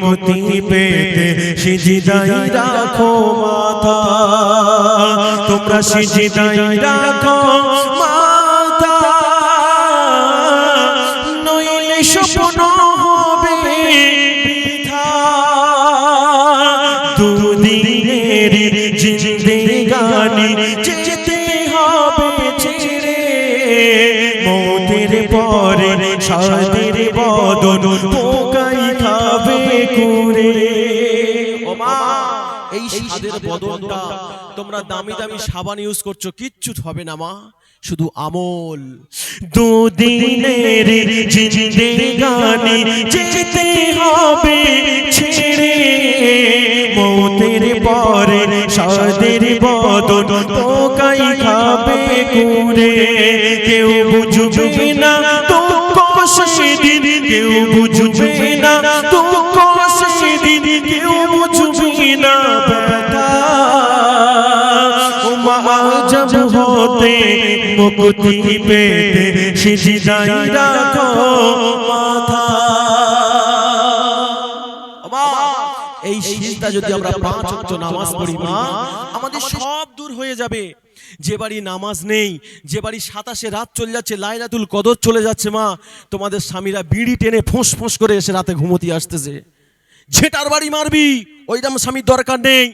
মুক্তি পেতে সিজিদাই রাখো মাথা তোমরা সিজিদাই রাখো মাথা নইলে স্বপ্ন হবে দুদিনের জিন্দেগানি যেতে হবে ছেড়ে। মৌতের পরে সাদের বদন কুরে। এই স্বাদের বদলটা তোমরা দামি দামি সাবান ইউজ করছ কিচ্ছু হবে না মা। শুধু আমল। দুদিনের জিন্দেগানি যেতে হবে ছেড়ে মৌতের পরে সাদের বদন পোকাই খাবে কুরে কেউ বুঝবে না দুঃখ সেদিন কেউ বুঝবে হতে মুক্তি পেতে সিজিদাই রাখো মাথা। এই শীতটা যদি আমরা পাঁচ ওয়াক্ত নামাজ পড়ি মা আমাদের সব দূর হয়ে যাবে। যে বাড়ি নামাজ নেই যে বাড়ি সাতাশে রাত চলে যাচ্ছে লাইলাতুল কদর চলে যাচ্ছে মা তোমাদের স্বামীরা বিড়ি টেনে ফোঁস ফোঁস করে এসে রাতে ঘুমতি আসতেছে। যেটার বাড়ি মারবি ওইরকম স্বামীর দরকার নেই।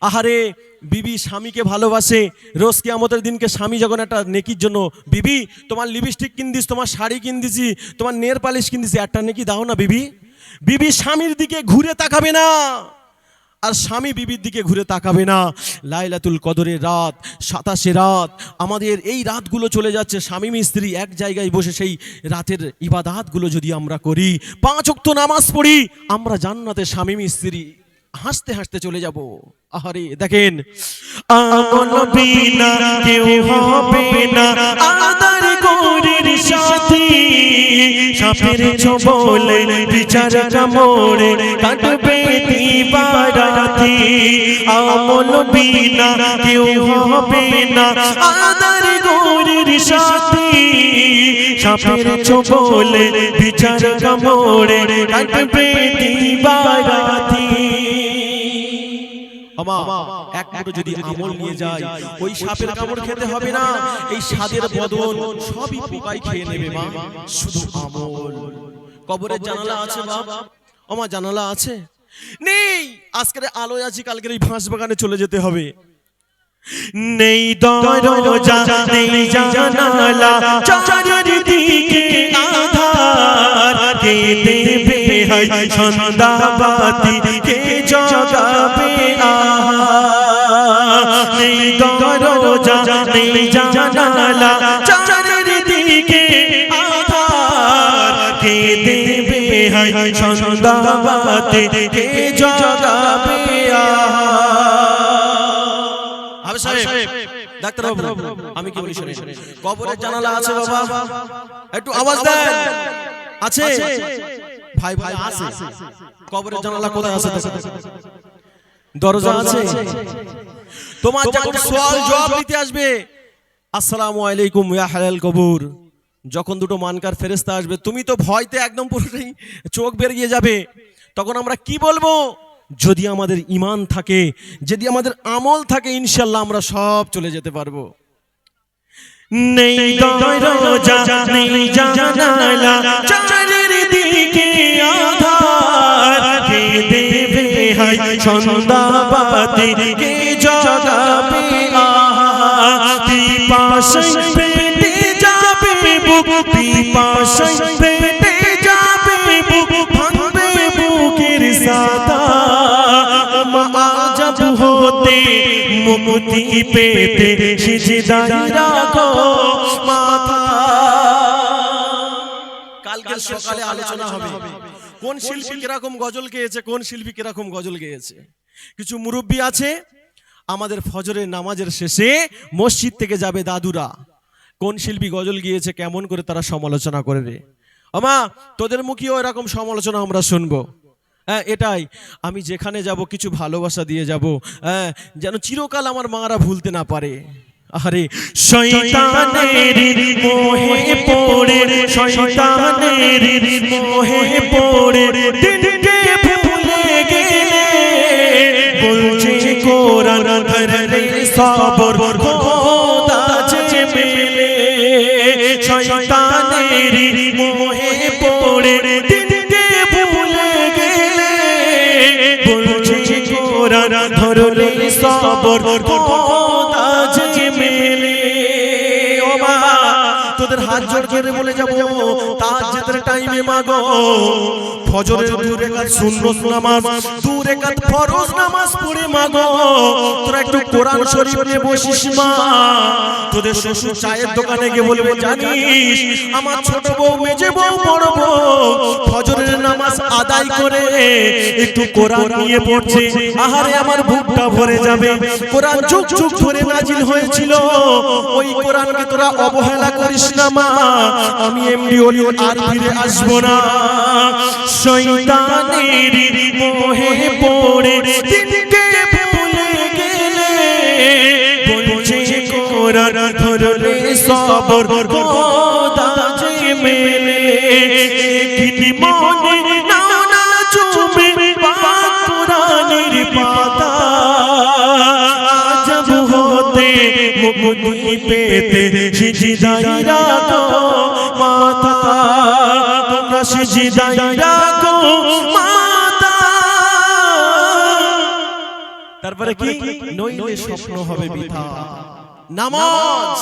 আহারে, বিবি স্বামীকে ভালোবাসে। রোজ আমাদের দিনকে স্বামী যখন একটা নেকির জন্য, বিবি, তোমার লিপস্টিক কিন দিস তোমার শাড়ি কিন দিছি তোমার নের পালিশ কিন দিছি একটা নেকি দাও না বিবি। বিবি স্বামীর দিকে ঘুরে তাকাবে না। আর স্বামী বিবির দিকে ঘুরে তাকাবে না। লাইলাতুল কদরের রাত, সাতাশে রাত, আমাদের এই রাতগুলো চলে যাচ্ছে। স্বামী মিস্ত্রি এক জায়গায় বসে সেই রাতের ইবাদাতগুলো যদি আমরা করি, পাঁচ অক্ত নামাজ পড়ি, আমরা জান্নাতে স্বামী মিস্ত্রি হাসতে হাসতে চলে যাব। আহারে দেখেন সাথী সাপের বিচার কামড়ে কাটবে আমা এক মুঠো যদি আমল নিয়ে যায় ওই সাপের কামড় খেতে হবে না। এই স্বাদের বদল সবই পোকাই খেয়ে নেবে মা। শুধু আমল। কবরের জানালা আছে বাপ আমা জানালা আছে? নেই। আজকের আলোয় আছি কালকের এই ফাঁস বাগানে চলে যেতে হবে। নেই দরজা নেই জানালা। চারিদিকে আধার। কে দেবে হাই সন্ধ্যাবাতি? কে সন্ধ্যাবাতি কে জগাবে হবে সাহেব ডাক্তার বাবু আমি কি বলি শুনে কবরের জানালা আছে বাবা। একটু আওয়াজ দেন। আছে? ভাই ভাই আছে। কবরের জানালা কোথায় আছে দরজা আছে? তোমার যখন সওয়াল জবাব দিতে আসবে আসসালামু আলাইকুম ইয়া হালাল কবুর। যখন দুটো মানকার ফেরেশতা আসবে তুমি তো ভয়তে একদম পুরোটাই চোখ বেরিয়ে যাবে। তখন আমরা কি বলব? যদি আমাদের ইমান থাকে যদি আমাদের আমল থাকে ইনশাল্লাহ আমরা সব চলে যেতে পারব। নেই দরজা নেই জানালা চারিদিকে আধার। কে দেবে হাই সন্ধ্যাবাতি কে জগাবে আহার পিপাসায় পেটে যাবে কালকে সকালে আলোচনা হবে, কোন শিল্পী কীরকম গজল গেয়েছে, কোন শিল্পী কীরকম গজল গেয়েছে? কিছু মুরব্বী আছে, আমাদের ফজরের নামাজের শেষে মসজিদ থেকে যাবে দাদুরা। কোন শিল্পী গজল গিয়েছে, কেমন করে তারা সমালোচনা করে রে? আমা তোদের মুখেও এরকম সমালোচনা আমরা শুনব। হ্যাঁ এটাই। আমি যেখানে যাব, কিছু ভালোবাসা দিয়ে যাব। হ্যাঁ যেন চিরকাল আমার মারা ভুলতে না পারে। আরে, শয়তানের মোহে পড়ে, শয়তানের মোহে পড়ে, দিনকে বলছে কোরআন ধরলে সবর শয়তানের মোহে পড়ে দিনকে ভুলে গেলে বলছে কোরআন ধরলে সবর তোদের হাত জোর করে বলে যাব যেতে টাইমে মাগো। ফজরের দু রেখাত সুন্নত নামাজ দু রেখাত ফরজ নামাজ পড়ে মাগো। তোরা একটু কোরআন শরীফ নিয়ে বসিস মা। তোদের শ্বশুর চায়ের দোকানে গিয়ে বলবে, জানিস, আমার ছোট বউ মেজে বউ, বড় বউ, ফজরের নামাজ আদায় করে একটু কোরআন নিয়ে পড়ছে। আহারে, আমার বুকটা ভরে যাবে। কোরআন চুক চুক ধরে নাজিল হয়েছিল। ওই কোরআনকে তোরা অবহেলা করিস না মা, আমি ওলি আর ফিরে আসব না। শয়তানের মোহে পড়ে দিনকে ভুলে গেলে বলছে, কোরআন ধরলে পাতা। রাখো মাতা। তারপরে কি? নইলে স্বপ্ন হবে বৃথা। নামাজ।